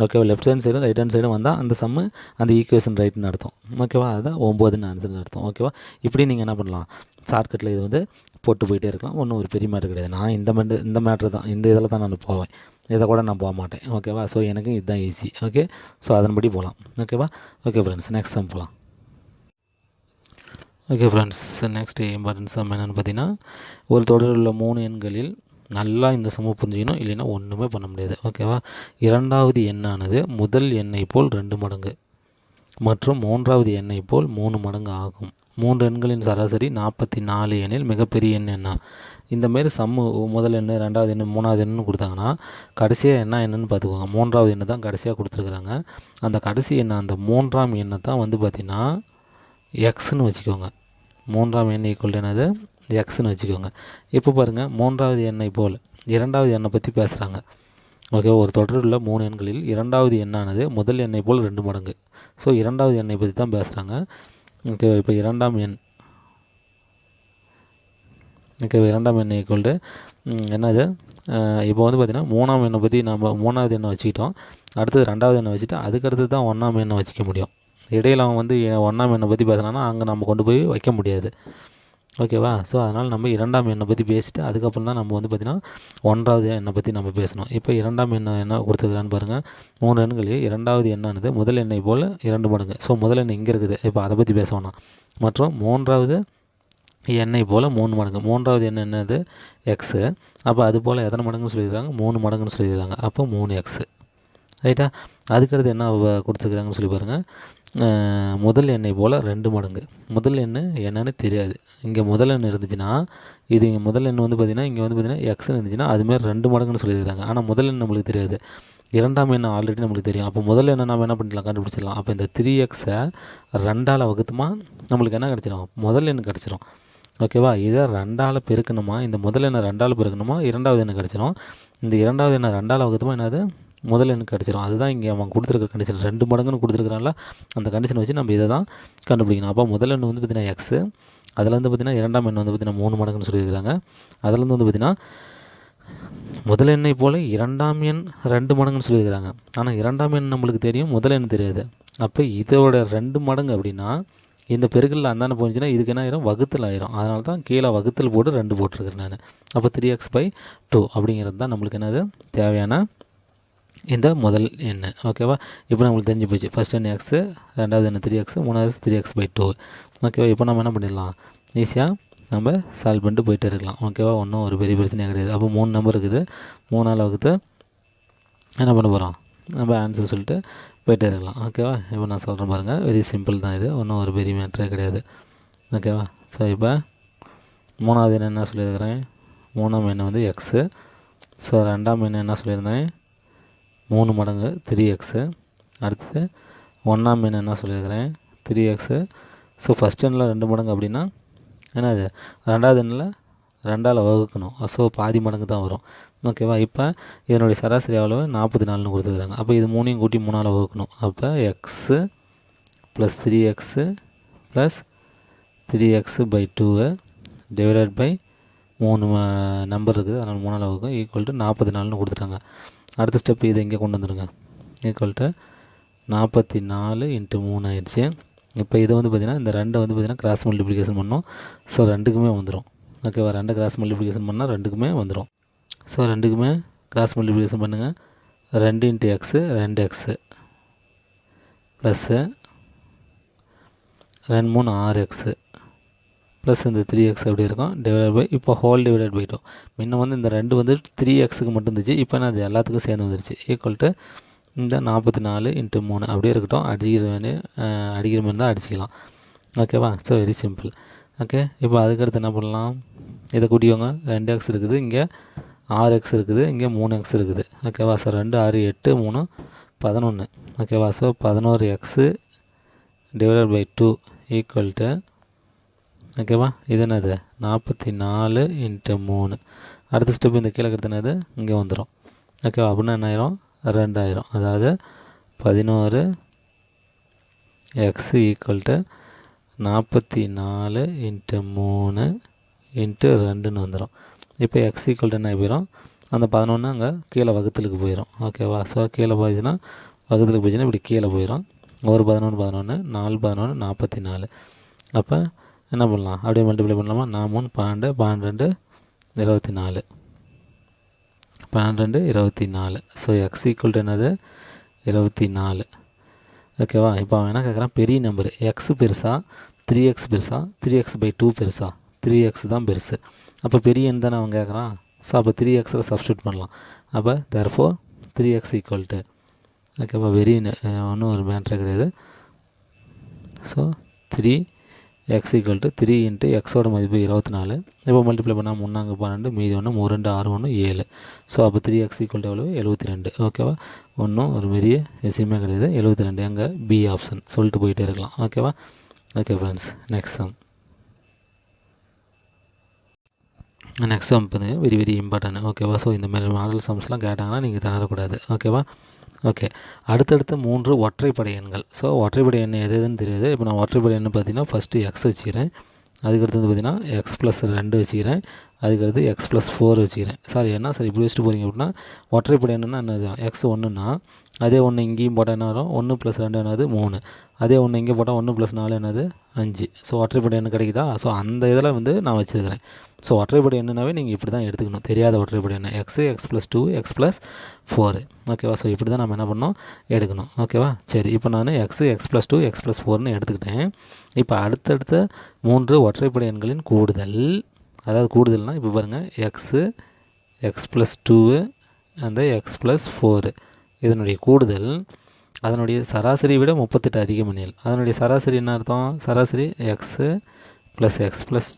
ஓகேவா லெஃப்ட் ஹேண்ட் சைடும் ரைட் ஹேண்ட் சைடும் வந்தால் அந்த சம்மு அந்த ஈக்குவேஷன் ரைட்னு அர்த்தம். ஓகேவா அதுதான் ஒம்பதுன்னு ஆன்சர்னு அர்த்தம். ஓகேவா இப்படி நீங்கள் என்ன பண்ணலாம்? ஷார்ட்கட்டில் இது வந்து போட்டு போயிட்டே இருக்கலாம். ஒன்றும் ஒரு பெரிய மேட்ரு கிடையாது. நான் இந்த மெண்டு இந்த மேட்ரு தான் இந்த இதில் தான் நான் போவேன். இதை கூட நான் போக மாட்டேன். ஓகேவா ஸோ எனக்கு இதுதான் ஈஸி ஓகே ஸோ அதன்படி போகலாம் ஓகேவா ஓகே ஃப்ரெண்ட்ஸ் நெக்ஸ்ட் சம் போகலாம் okay friends next importance sum என்னென்னு பார்த்தீங்கன்னா ஒரு தொடரில் உள்ள மூணு எண்களில் நல்லா இந்த சமூக புரிஞ்சிக்கணும். இல்லைன்னா ஒன்றுமே பண்ண முடியாது. ஓகேவா இரண்டாவது எண்ணானது முதல் எண்ணை போல் ரெண்டு மடங்கு. மற்றும் மூன்றாவது எண்ணை போல் மூணு மடங்கு ஆகும். மூன்று எண்களின் சராசரி நாற்பத்தி நாலு எண்ணில் மிகப்பெரிய எண் என்ன? இந்தமாரி சம்மு முதல் எண்ணு ரெண்டாவது எண்ணு மூணாவது எண்ணுன்னு கொடுத்தாங்கன்னா கடைசியாக என்ன என்னன்னு பார்த்துக்கோங்க. மூன்றாவது எண்ணு தான் கடைசியாக கொடுத்துருக்குறாங்க. அந்த கடைசி எண்ணை அந்த மூன்றாம் எண்ணை தான் வந்து பார்த்திங்கன்னா எக்ஸ்னு வச்சுக்கோங்க. மூன்றாம் எண் ஈக்குவல் என்னது? எக்ஸ்னு வச்சுக்கோங்க. இப்போ பாருங்கள் மூன்றாவது எண்ணை போல் இரண்டாவது எண்ணை பற்றி பேசுகிறாங்க ஓகே ஒரு தொடரில் உள்ள மூணு எண்களில் இரண்டாவது எண்ணானது முதல் எண்ணை போல் ரெண்டு மடங்கு. ஸோ இரண்டாவது எண்ணை பற்றி தான் பேசுகிறாங்க ஓகே இப்போ இரண்டாம் எண். ஓகே இரண்டாம் எண்ணை கொண்டு என்னது? இப்போ வந்து பார்த்திங்கன்னா மூணாம் எண்ணை பற்றி நம்ம மூணாவது எண்ணை வச்சுக்கிட்டோம். அடுத்தது ரெண்டாவது எண்ணை வச்சுட்டு அதுக்கடுத்து தான் ஒன்றாம் எண்ணை வச்சுக்க முடியும். இடையில் அவன் வந்து ஒன்றாம் எண்ணை பற்றி பேசுனான்னா அங்கே நம்ம கொண்டு போய் வைக்க முடியாது. ஓகேவா? ஸோ அதனால் நம்ம இரண்டாம் எண்ணை பற்றி பேசிட்டு அதுக்கப்புறம் தான் நம்ம வந்து பார்த்திங்கன்னா ஒன்றாவது எண்ணை பற்றி நம்ம பேசணும். இப்போ இரண்டாம் எண்ணம் என்ன கொடுத்துருக்குறான்னு பாருங்கள் மூணு எண்களில் இரண்டாவது எண்ணானது முதல் எண்ணெய் போல் இரண்டு மடங்கு. ஸோ முதல் எண்ணெய் இங்கே இருக்குது? இப்போ அதை பற்றி பேச வேணாம். மற்றும் மூன்றாவது எண்ணெய் போல் மூணு மடங்கு. மூன்றாவது எண்ணெய் என்னது? எக்ஸு அப்போ அது போல் எத்தனை மடங்குன்னு சொல்லியிருக்காங்க? மூணு மடங்குன்னு சொல்லியிருக்காங்க. அப்போ மூணு எக்ஸு ரைட்டா அதுக்கடுத்து என்ன கொடுத்துருக்குறாங்கன்னு சொல்லி பாருங்கள் முதல் எண்ணெய் போல் ரெண்டு மடங்கு. முதல் எண்ணெய் என்னன்னு தெரியாது. இங்கே முதல் எண்ணெய் இருந்துச்சுன்னா இது இங்கே முதல் எண்ணெய் வந்து பார்த்திங்கன்னா இங்கே வந்து பார்த்திங்கன்னா எக்ஸ்னு இருந்துச்சுன்னா அதுமாரி ரெண்டு மடங்குன்னு சொல்லியிருக்காங்க. ஆனால் முதல் எண்ணெய் நம்மளுக்கு தெரியாது. இரண்டாம் எண்ணெய் ஆல்ரெடி நம்மளுக்கு தெரியும். அப்போ முதல் எண்ணெய் நம்ம என்ன பண்ணிடலாம் கண்டுபிடிச்சிடலாம். அப்போ இந்த த்ரீ எக்ஸை ரெண்டால் வகுத்துமா நம்மளுக்கு என்ன கிடச்சிரும்? முதல் எண்ணெய் கிடச்சிரும். ஓகேவா இதை ரெண்டால் பெருக்கணுமா? இந்த முதல் எண்ணெய் ரெண்டால் பெருக்கணுமா? இரண்டாவது எண்ணெய் கிடச்சிரும். இந்த இரண்டாவது என்ன ரெண்டாவது வகுத்துமா என்னது? முதல் எண்ணெய் கிடச்சிரும் அதுதான் இங்கே அவன் கொடுத்துருக்க கண்டிஷன் ரெண்டு மடங்குன்னு கொடுத்துருக்கனால அந்த கண்டிஷனை வச்சு நம்ம இதை தான் கண்டுபிடிக்கணும். அப்போ முதல் எண்ணு வந்து பார்த்தீங்கன்னா எக்ஸு அதில் வந்து பார்த்தீங்கன்னா இரண்டாம் எண் வந்து பார்த்தீங்கன்னா மூணு மடங்குன்னு சொல்லியிருக்காங்க அதுலேருந்து வந்து பார்த்தீங்கன்னா முதல் எண்ணை போல் இரண்டாம் எண் ரெண்டு மடங்குன்னு சொல்லியிருக்கிறாங்க. ஆனால் இரண்டாம் எண் நம்மளுக்கு தெரியும் முதல் எண் தெரியாது. அப்போ இதோட ரெண்டு மடங்கு அப்படின்னா இந்த பெருக்கல்ல அந்தான போச்சுன்னா இதுக்கு என்ன ஆயிரும்? வகுத்தல் ஆயிரும். அதனால தான் கீழே வகுத்தல் போட்டு ரெண்டு போட்டிருக்கிறேன் நான். அப்போ த்ரீ எக்ஸ் பை டூ அப்படிங்கிறது தான் நம்மளுக்கு என்னது? தேவையான இந்த முதல் எண். ஓகேவா இப்போ நம்மளுக்கு தெரிஞ்சு போச்சு. ஃபஸ்ட் எண் எக்ஸு ரெண்டாவது எண் த்ரீ எக்ஸ் மூணாவது த்ரீ எக்ஸ் பை டூ ஓகேவா இப்போ நம்ம என்ன பண்ணிடலாம்? ஈஸியாக நம்ம சால்வ் பண்ணிட்டு போயிட்டு இருக்கலாம். ஓகேவா ஒன்றும் ஒரு பெரிய பிரச்சனையாக கிடையாது. அப்போ மூணு நம்பர் இருக்குது. மூணால் வகுத்து என்ன பண்ண போகிறோம் நம்ம ஆன்சர் சொல்லிட்டு போயிட்டே இருக்கலாம். ஓகேவா இப்போ நான் சொல்கிறேன் பாருங்கள் வெரி சிம்பிள் தான் இது. ஒன்றும் ஒரு பெரிய மேட்ரே கிடையாது. ஓகேவா ஸோ இப்போ மூணாவது எண்ணம் என்ன சொல்லியிருக்கிறேன்? மூணாம் எண்ணம் வந்து எக்ஸு ஸோ ரெண்டாம் எண்ணம் என்ன சொல்லியிருந்தேன்? மூணு மடங்கு த்ரீ எக்ஸு அடுத்து ஒன்றாம் எண்ணம் என்ன சொல்லியிருக்கிறேன்? த்ரீ எக்ஸு ஸோ ஃபஸ்ட் எண்ணில் ரெண்டு மடங்கு அப்படின்னா என்னது? ரெண்டாவது எண்ணில் ரெண்டால் வகுக்கணும். ஸோ பாதி மடங்கு தான் வரும் ஓகேவா இப்போ இதனுடைய சராசரி அளவு நாற்பத்தி நாலுன்னு கொடுத்துருக்காங்க. அப்போ இது மூணையும் கூட்டி மூணால் வகுக்கணும். அப்போ X plus three X plus three X by two divided by மூணு நம்பர் இருக்குது. அதனால் மூணால் வகுக்கும். ஈக்குவல் டு நாற்பத்தி நாலுன்னு கொடுத்துட்டாங்க. அடுத்த ஸ்டெப் இதை இங்கே கொண்டு வந்துடுங்க. ஈக்குவல் டு நாற்பத்தி நாலு இன்ட்டு மூணு ஆயிடுச்சு. இப்போ இது வந்து பார்த்திங்கன்னா இந்த ரெண்டை வந்து பார்த்திங்கன்னா கிராஸ் மல்டிப்ளிகேஷன் பண்ணோம். ஸோ ரெண்டுக்குமே வந்துடும் ஓகேவா ரெண்டை கிராஸ் மல்டிப்ளிகேஷன் பண்ணால் ரெண்டுக்குமே வந்துடும் ஸோ ரெண்டுக்குமே கிராஸ் மல்டிப்ளிகேஷன் பண்ணுங்கள் ரெண்டு இன்ட்டு எக்ஸு ரெண்டு எக்ஸு ப்ளஸ்ஸு ரெண்டு மூணு ஆறு எக்ஸு ப்ளஸ் இந்த த்ரீ எக்ஸ் அப்படி இருக்கும்? டிவைட் பை இப்போ ஹோல் டிவைடட் பை டூ முன்ன வந்து இந்த ரெண்டு வந்து த்ரீ எக்ஸுக்கு மட்டும் இருந்துச்சு. இப்போ நான் அது எல்லாத்துக்கும் சேர்ந்து வந்துருச்சு. ஈக்குவல் டு இந்த நாற்பத்தி நாலு இன்ட்டு மூணு. அப்படியே இருக்கட்டும். அடிக்கிற வேண்டிய அடிக்கிற மாதிரி தான் அடிச்சிக்கலாம். ஓகேவா ஸோ வெரி சிம்பிள் ஓகே இப்போ அதுக்கடுத்து என்ன பண்ணலாம்? இதை கூட்டிக்கோங்க ரெண்டு எக்ஸ் இருக்குது. இங்கே ஆறு எக்ஸ் இருக்குது. இங்கே மூணு எக்ஸ் இருக்குது. ஓகேவா சார். ரெண்டு ஆறு எட்டு மூணு பதினொன்று ஓகேவா ஸோ பதினோரு X divided by two equal to ஓகேவா இது என்னது? நாற்பத்தி நாலு இன்ட்டு மூணு. அடுத்த ஸ்டெப் இந்த கீழே என்னது? இங்கே வந்துடும் ஓகேவா அப்படின்னா என்ன ஆயிரும்? ரெண்டாயிரம் அதாவது பதினோரு எக்ஸு ஈக்குவல் டு நாற்பத்தி நாலு இன்ட்டு மூணு இன்ட்டு ரெண்டுன்னு வந்துடும் இப்போ எக்ஸ் ஈக்குவல் டு என்ன போயிடும் அந்த பதினொன்று அங்கே கீழே வகுத்தலுக்கு போயிடும் ஓகேவா ஸோ கீழே போயிடுச்சுன்னா வகுத்தலுக்கு போயிடுச்சுன்னா இப்படி கீழே போயிடும் ஒரு பதினொன்று பதினொன்று நாலு பதினொன்று நாற்பத்தி நாலு. அப்போ என்ன பண்ணலாம்? அப்படியே மல்டிப்ளை பண்ணலாமா? நான் மூணு பன்னெண்டு பன்னெண்டு இருபத்தி நாலு. பன்னெண்டு இருபத்தி நாலு. ஸோ எக்ஸ் ஈக்குவல் டு என்னது? இருபத்தி நாலு. ஓகேவா இப்போ அவன் என்ன கேட்குறான் பெரிய நம்பர் எக்ஸ் பெருசாக த்ரீ எக்ஸ் பெருசா? த்ரீ எக்ஸ் பை டூ பெருசா? த்ரீ எக்ஸ் தான் பெருசு. அப்போ பெரிய எண் தானே அவன் கேட்குறான் ஸோ அப்போ த்ரீ எக்ஸில் சப்ஸ்டியூட் பண்ணலாம். அப்போ therefore three X equal to ஓகேவா வெரி ஒன்றும் ஒரு மேட்ரு கிடையாது. So three X equal to three into எக்ஸோட மதிப்பு இருபத்தி நாலு. இப்போ மல்டிப்ளை பண்ணால் முன்னாங்க பன்னெண்டு மீதி ஒன்று மூணு ரெண்டு ஆறு ஒன்று ஏழு. ஸோ அப்போ த்ரீ எக்ஸ் ஈக்குவல் டு எவ்வளவு? எழுபத்தி ரெண்டு. ஓகேவா ஒன்றும் ஒரு பெரிய விஷயமே கிடையாது. எழுபத்தி ரெண்டு எங்கே பி ஆப்ஷன் சொல்லிட்டு போயிட்டே இருக்கலாம். ஓகேவா okay friends next sum next sum வந்து வெரி வெரி இம்பார்ட்டன்ட் ஓகேவா ஸோ இந்த மாதிரி மாடல் சம்ஸ்லாம் கேட்டாங்கன்னா நீங்கள் தளரக்கூடாது ஓகேவா ஓகே அடுத்தடுத்த மூன்று ஒற்றைப்படை எண்கள். ஸோ ஒற்றைப்படை எண் எது எதுன்னு தெரியாது. இப்போ நான் ஒற்றைப்படை எண்ணு பார்த்தீங்கன்னா ஃபஸ்ட்டு எக்ஸ் வச்சுக்கிறேன். அதுக்கடுத்தது பார்த்தீங்கன்னா எக்ஸ் ப்ளஸ் ரெண்டு வச்சுக்கிறேன். அதுக்கடுத்து எக்ஸ் ப்ளஸ் ஃபோர் வச்சுக்கிறேன். சாரி என்ன சார் இப்படி வச்சுட்டு போகிறீங்க அப்படின்னா ஒற்றைப்படை என்னன்னா என்னது? எக்ஸ் ஒன்றுனா அதே ஒன்று இங்கேயும் போட்டால் என்ன வரும்? ஒன்று ப்ளஸ் ரெண்டு என்னது? மூணு. அதே ஒன்று இங்கே போட்டால் ஒன்று ப்ளஸ் நாலு என்னது? அஞ்சு. ஸோ ஒற்றைப்படை எண்ணு கிடைக்குதா? ஸோ அந்த இதில் வந்து நான் வச்சுருக்கிறேன். ஸோ ஒற்றைப்படை எண்ணுனாவே நீங்கள் இப்படி தான் எடுத்துக்கணும். தெரியாத ஒற்றைப்படை எண்ணு X X plus two X plus four ஓகேவா ஸோ இப்படி தான் நம்ம என்ன பண்ணோம் எடுக்கணும். ஓகேவா சரி. இப்போ நான் x x plus two x plus ஃபோர்னு எடுத்துக்கிட்டேன். இப்போ அடுத்தடுத்த மூன்று ஒற்றைப்படை எண்களின் கூடுதல். அதாவது கூடுதல்னால் இப்போ பாருங்கள் எக்ஸு எக்ஸ் ப்ளஸ் டூவு அந்த எக்ஸ் ப்ளஸ் ஃபோரு இதனுடைய கூடுதல். அதனுடைய சராசரி விட முப்பத்தெட்டு அதிகம் எண்ணில் அதனுடைய சராசரி என்ன அர்த்தம்? சராசரி x plus x plus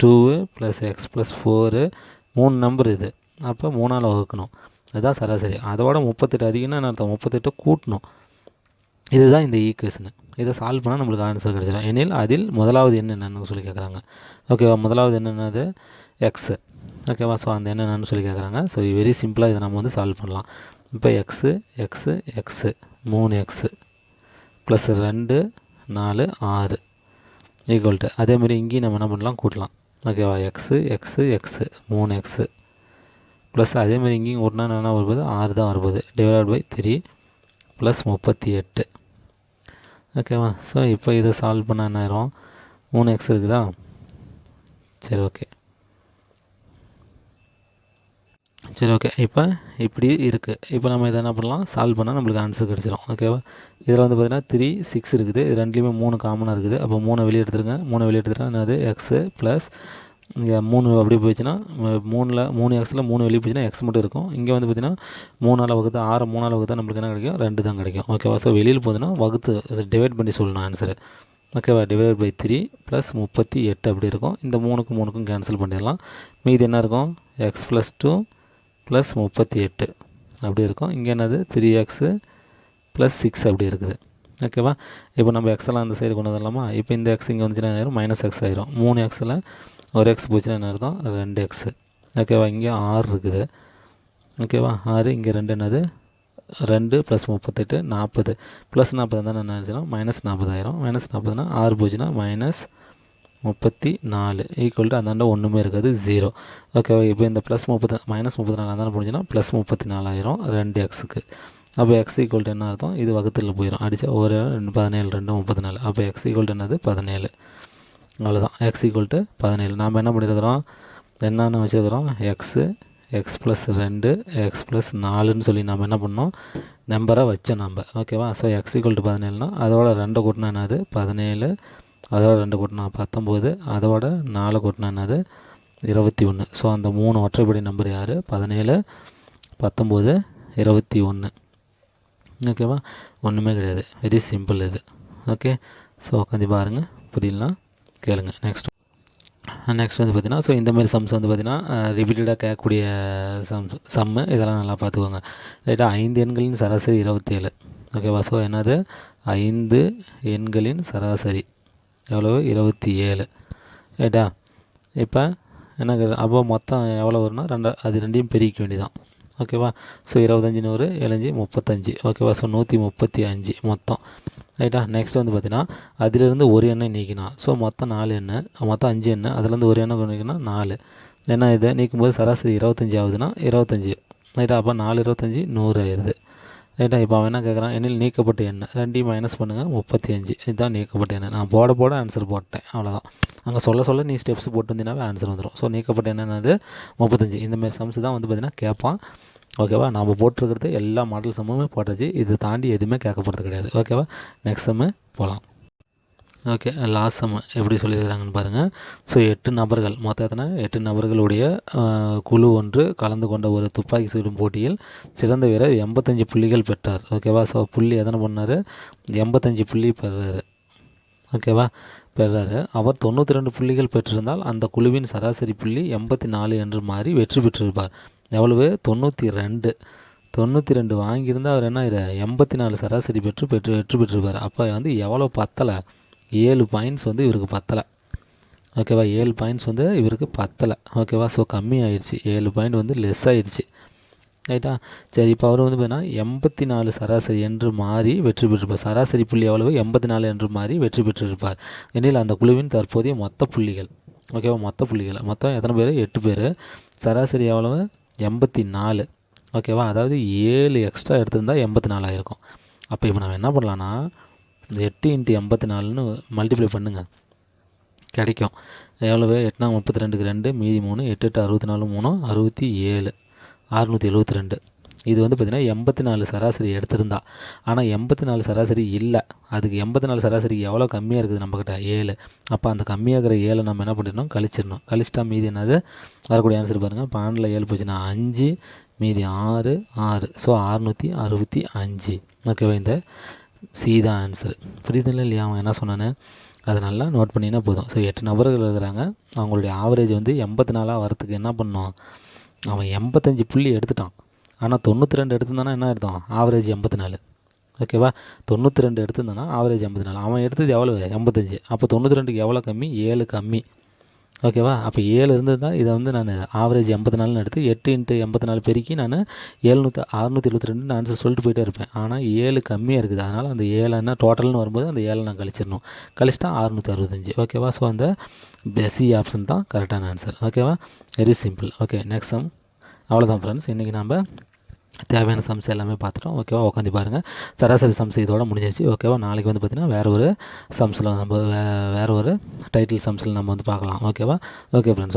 two plus x plus four மூணு நம்பர் இது. அப்போ மூணால் வகுக்கணும். அதுதான் சராசரி. அதோட முப்பத்தெட்டு அதிகம்னா என்ன அர்த்தம்? முப்பத்தெட்டு கூட்டணும். இதுதான் இந்த ஈக்குவேஷனு இதை சால்வ் பண்ணால் நம்மளுக்கு ஆன்சர் கிடச்சிடும் எனில் அதில் முதலாவது எண் சொல்லி கேட்குறாங்க ஓகேவா முதலாவது என்னென்னது எக்ஸு ஓகேவா ஸோ அந்த என்னென்னு சொல்லி கேட்குறாங்க ஸோ வெரி சிம்பிளாக இதை நம்ம வந்து சால்வ் பண்ணலாம். இப்போ எக்ஸு எக்ஸு எக்ஸு மூணு எக்ஸு ப்ளஸ் ரெண்டு நாலு ஆறு ஈக்குவல் டு அதேமாதிரி இங்கேயும் நம்ம என்ன பண்ணலாம்? கூட்டலாம். ஓகேவா எக்ஸு எக்ஸு எக்ஸு மூணு எக்ஸு ப்ளஸ் அதேமாதிரி இங்கேயும் ஒரு நாள் என்ன வரும்போது ஆறு தான் வரும்போது. டிவைட் பை த்ரீ ப்ளஸ் முப்பத்தி எட்டு. ஓகேவா ஸோ இப்போ இதை சால்வ் பண்ண என்ன ஆயிரும்? மூணு எக்ஸ் இருக்குதா? சரி ஓகே சரி ஓகே இப்போ இப்படி இருக்குது இப்போ நம்ம இதை என்ன பண்ணலாம்? சால்வ் பண்ணால் நம்மளுக்கு ஆன்சர் கிடச்சிரும். ஓகேவா இதில் வந்து பார்த்திங்கன்னா த்ரீ சிக்ஸ் இருக்குது. இது ரெண்டுலேயுமே மூணு காமனாக இருக்குது. அப்போ மூணு வெளியே எடுத்துருங்க. மூணு வெளியே எடுத்துட்டா என்னது? எக்ஸு ப்ளஸ் இங்கே மூணு அப்படி போயிடுச்சுன்னா மூணில் மூணு எக்ஸில் மூணு வெளியே போச்சுன்னா எக்ஸ் மட்டும் இருக்கும். இங்கே வந்து பார்த்திங்கன்னா மூணால் வகுத்து ஆறு மூணால் தான் நம்மளுக்கு என்ன கிடைக்கும்? ரெண்டு தான் கிடைக்கும். ஓகேவா ஸோ வெளியில் போதுன்னா வகுத்து டிவைட் பண்ணி சொல்லணும் ஆன்சரு ஓகேவா டிவைட் பை த்ரீ ப்ளஸ் முப்பத்தி எட்டு அப்படி இருக்கும். இந்த மூணுக்கும் மூணுக்கும் கேன்சல் பண்ணிடலாம். மீதி என்ன இருக்கும்? எக்ஸ் ப்ளஸ் டூ ப்ளஸ் முப்பத்தி எட்டு. அப்படி இருக்கும். இங்கே என்னது? த்ரீ எக்ஸு ப்ளஸ் சிக்ஸ் அப்படி இருக்குது. ஓகேவா இப்போ நம்ம எக்ஸெல்லாம் அந்த சைடு கொண்டு வந்துடலாமா? இப்போ இந்த எக்ஸ் இங்கே வந்துச்சுன்னா என்ன ஆயிரும்? மைனஸ் எக்ஸ் ஆயிரும். மூணு எக்ஸில் ஒரு எக்ஸ் போச்சுன்னா என்ன அர்த்தம்? ரெண்டு எக்ஸு ஓகேவா இங்கே ஆறு இருக்குது. ஓகேவா ஆறு இங்கே ரெண்டு என்னது? ரெண்டு ப்ளஸ் முப்பத்தெட்டு நாற்பது. ப்ளஸ் நாற்பது தானே என்ன ஆச்சுன்னா மைனஸ் நாற்பதாயிரம். மைனஸ் நாற்பதுனா ஆறு போச்சுன்னா மைனஸ் முப்பத்தி நாலு ஈக்குவல் டு அந்தாண்ட ஒன்றுமே இருக்காது ஜீரோ ஓகேவா இப்போ இந்த ப்ளஸ் முப்பத்தி மைனஸ் முப்பத்தி நாலு அந்தாண்ட முடிஞ்சுன்னா ப்ளஸ் முப்பத்தி நாலாயிரம் ரெண்டு எக்ஸுக்கு அப்போ எக்ஸ் ஈக்குவல் டு என்ன அர்த்தம்? இது வகுத்தில் போயிடும் அடித்தா ஒரு ரெண்டு பதினேழு ரெண்டு முப்பத்தி நாலு. அப்போ எக்ஸ் ஈக்குவல் டு என்னது? பதினேழு. அவ்வளோதான் எக்ஸ் ஈக்குவல் டு பதினேழு. நாம் என்ன பண்ணியிருக்கிறோம் என்னென்னு வச்சுருக்கிறோம்? எக்ஸு எக்ஸ் ப்ளஸ் ரெண்டு எக்ஸ் ப்ளஸ் நாலுன்னு சொல்லி நம்ம என்ன பண்ணோம்? நம்பரை வச்சோம் நம்ம ஓகேவா ஸோ எக்ஸ் ஈக்குவல் டு பதினேழுனா அதோட ரெண்டு கூட்டினா என்னது? பதினேழு அதோட ரெண்டு கூட்டினா பத்தொம்போது அதோட நாலு கூட்டினா என்னது? இருபத்தி ஒன்று ஸோ அந்த மூணு ஒற்றைப்படை நம்பர் யார்? பதினேழு பத்தொம்போது இருபத்தி ஒன்று ஓகேவா ஒன்றுமே கிடையாது. வெரி சிம்பிள் இது. ஓகே ஸோ உட்காந்து பாருங்கள் புரியலாம் கேளுங்க. நெக்ஸ்ட் நெக்ஸ்ட் வந்து பார்த்தீங்கன்னா ஸோ இந்த மாதிரி சம்ஸ் வந்து பார்த்தீங்கன்னா ரிப்பீட்டடாக கேட்கக்கூடிய சம் சம்மு இதெல்லாம் நல்லா பார்த்துக்கோங்க ரைட்டாக ஐந்து எண்களின் சராசரி இருபத்தேழு ஓகேவா ஸோ என்னது? ஐந்து எண்களின் சராசரி. எவ்வளவு? இருபத்தி ஏழு. ரைட்டா இப்போ எனக்கு அப்போ மொத்தம் எவ்வளோ வரும்னா ரெண்டு அது ரெண்டையும் பெருக்க வேண்டியதான் ஓகேவா ஸோ இருபத்தஞ்சி நூறு எழுஞ்சி முப்பத்தஞ்சு. ஓகேவா ஸோ நூற்றி முப்பத்தி அஞ்சு மொத்தம். ரைட்டா நெக்ஸ்ட் வந்து பார்த்தீங்கன்னா அதிலிருந்து ஒரு எண்ணெய் நீக்கினா ஸோ மொத்தம் நாலு எண்ணெய் மொத்தம் அஞ்சு எண்ணெய் அதுலேருந்து ஒரு எண்ணெய் நீக்கினா நாலு. ஏன்னா இதை? நீக்கும்போது சராசரி இருபத்தஞ்சி ஆகுதுன்னா இருபத்தஞ்சி. ரைட்டா அப்போ நாலு இருபத்தஞ்சி நூறு ஆயிடுது. ரைட்டா இப்போ அவன் என்ன கேட்குறான் எண்ணில் நீக்கப்பட்ட எண்ணெய் ரெண்டையும் மைனஸ் பண்ணுங்கள் முப்பத்தி அஞ்சு இதுதான் நீக்கப்பட்ட எண்ணெய் நான் போட போட ஆன்சர் போட்டேன். அவ்வளோதான் அங்கே சொல்ல சொல்ல நீ ஸ்டெப்ஸ் போட்டு வந்தீங்கன்னாவே ஆன்சர் வந்துடும் ஸோ நீக்கப்பட்ட என்னென்னது முப்பத்தஞ்சு இந்தமாரி சம்ஸ் தான் வந்து பார்த்திங்கன்னா கேட்பான் ஓகேவா நம்ம போட்டிருக்கிறது எல்லா மாடல் சம்முமே போட்டாச்சு. இது தாண்டி எதுவுமே கேட்க போகிறது கிடையாது ஓகேவா நெக்ஸ்ட் சம்மு போகலாம் ஓகே லாஸ்ட் சம்மு எப்படி சொல்லியிருக்கிறாங்கன்னு பாருங்கள் ஸோ எட்டு நபர்கள் மொத்தம் எத்தனை? எட்டு நபர்களுடைய குழு ஒன்று கலந்து கொண்ட ஒரு துப்பாக்கி சுடும் போட்டியில் சிறந்த வீரர் எண்பத்தஞ்சு புள்ளிகள் பெற்றார். ஓகேவா ஸோ புள்ளி எத்தனை பண்ணார்? எண்பத்தஞ்சு புள்ளி பெறாரு. ஓகேவா பெறாரு. அவர் தொண்ணூற்றி ரெண்டு புள்ளிகள் பெற்றிருந்தால் அந்த குழுவின் சராசரி புள்ளி எண்பத்தி நாலு என்று மாறி வெற்றி பெற்றிருப்பார். எவ்வளவு? தொண்ணூற்றி ரெண்டு. தொண்ணூற்றி ரெண்டு வாங்கியிருந்தால் அவர் என்ன எண்பத்தி நாலு சராசரி பெற்று பெற்று வெற்றி பெற்றிருப்பார். அப்போ வந்து எவ்வளோ பத்தலை? ஏழு பாயிண்ட்ஸ் வந்து இவருக்கு பத்தலை. ஓகேவா ஏழு பாயிண்ட்ஸ் வந்து இவருக்கு பத்தலை. ஓகேவா ஸோ கம்மி ஆயிடுச்சு ஏழு பாயிண்ட் வந்து லெஸ் ஆயிடுச்சு ரைட்டா சரி இப்போ அவர் வந்து பார்த்தீங்கன்னா எண்பத்தி நாலு சராசரி என்று மாறி வெற்றி பெற்றிருப்பார். சராசரி புள்ளி எவ்வளவு? எண்பத்தி நாலு என்று மாறி வெற்றி பெற்றிருப்பார். எனில் அந்த குழுவின் தற்போதைய மொத்த புள்ளிகள். ஓகேவா மொத்த புள்ளிகள். மொத்தம் எத்தனை பேர்? எட்டு பேர். சராசரி எவ்வளவு? எண்பத்தி நாலு ஓகேவா அதாவது ஏழு எக்ஸ்ட்ரா எடுத்திருந்தால் எண்பத்தி நாலாயிருக்கும் அப்போ இப்போ நம்ம என்ன பண்ணலான்னா இந்த எட்டு இன்ட்டு எண்பத்தி நாலுன்னு மல்டிப்ளை பண்ணுங்கள் கிடைக்கும். எவ்வளவு? எட்டுனா முப்பத்தி ரெண்டுக்கு ரெண்டு மீதி மூணு எட்டு எட்டு அறுபத்தி நாலு மூணு அறுபத்தி ஏழு அறுநூற்றி எழுபத்தி ரெண்டு. இது வந்து பார்த்திங்கன்னா எண்பத்தி நாலு சராசரி எடுத்திருந்தா. ஆனால் எண்பத்தி நாலு சராசரி இல்லை. அதுக்கு எண்பத்தி நாலு சராசரி எவ்வளோ கம்மியாக இருக்குது நம்மக்கிட்ட ஏழு. அப்போ அந்த கம்மியாகிற ஏழை நம்ம என்ன பண்ணிடணும்? கழிச்சிடணும். கழிச்சிட்டா மீதி என்னது? வரக்கூடிய ஆன்சர் பாருங்கள் பன்னெண்டில் ஏழு போச்சுன்னா அஞ்சு மீதி ஆறு ஆறு. ஸோ அறுநூற்றி அறுபத்தி அஞ்சு. ஓகேவா இந்த சி தான் ஆன்சர் புரியுதுல்ல இல்லையா? அவன் என்ன சொன்னான்னு? அதை நல்லா நோட் பண்ணினா போதும். ஸோ எட்டு நபர்கள் இருக்கிறாங்க. அவங்களுடைய ஆவரேஜ் வந்து எண்பத்தி நாலாக வரத்துக்கு என்ன பண்ணோம்? அவன் எண்பத்தஞ்சு புள்ளி எடுத்துட்டான். ஆனால் தொண்ணூற்றி ரெண்டு எடுத்திருந்தானா என்ன எடுத்தான் ஆவரேஜ் எண்பத்தி நாலு ஓகேவா தொண்ணூற்றி ரெண்டு எடுத்திருந்தானா ஆவரேஜ் எண்பத்தி நாலு அவன் எடுத்தது எவ்வளோ எண்பத்தஞ்சு. அப்போ தொண்ணூற்றி ரெண்டுக்கு எவ்வளோ கம்மி? ஏழு கம்மி. ஓகேவா? அப்போ ஏழு இருந்தது தான் இதை வந்து நான் ஆவரேஜ் எண்பத்தி நாலுன்னு எடுத்து எட்டு இன்ட்டு எண்பத்தி நாலு பெருக்கி நான் ஏழ்நூற்றி அறுநூற்றி எழுபத்தி ரெண்டு ஆன்சர் சொல்லிட்டு போயிட்டே இருப்பேன். ஆனால் ஏழு கம்மியாக இருக்குது. அதனால் அந்த ஏழு என்ன டோட்டல்னு வரும்போது அந்த ஏழை நான் கழிச்சிடணும். கழிச்சிட்டா அறுநூற்றி அறுபத்தஞ்சு. ஓகேவா? ஸோ அந்த சி ஆப்ஷன் தான் கரெக்டான ஆன்சர் ஓகேவா? Very simple okay next sum அவ்வளோதான் ஃப்ரெண்ட்ஸ் இன்றைக்கி நம்ம தேவையான சம்ஸ் எல்லாமே பார்த்துட்டோம். ஓகேவா உட்காந்து பாருங்கள் சராசரி சம்ஸ் இதோட முடிஞ்சிருச்சு. ஓகேவா நாளைக்கு வந்து பார்த்திங்கன்னா வேறு ஒரு சம்ஸில் நம்ம வேறு ஒரு டைட்டில் சம்ஸில் நம்ம வந்து பார்க்கலாம். ஓகேவா ஓகே ஃப்ரெண்ட்ஸ்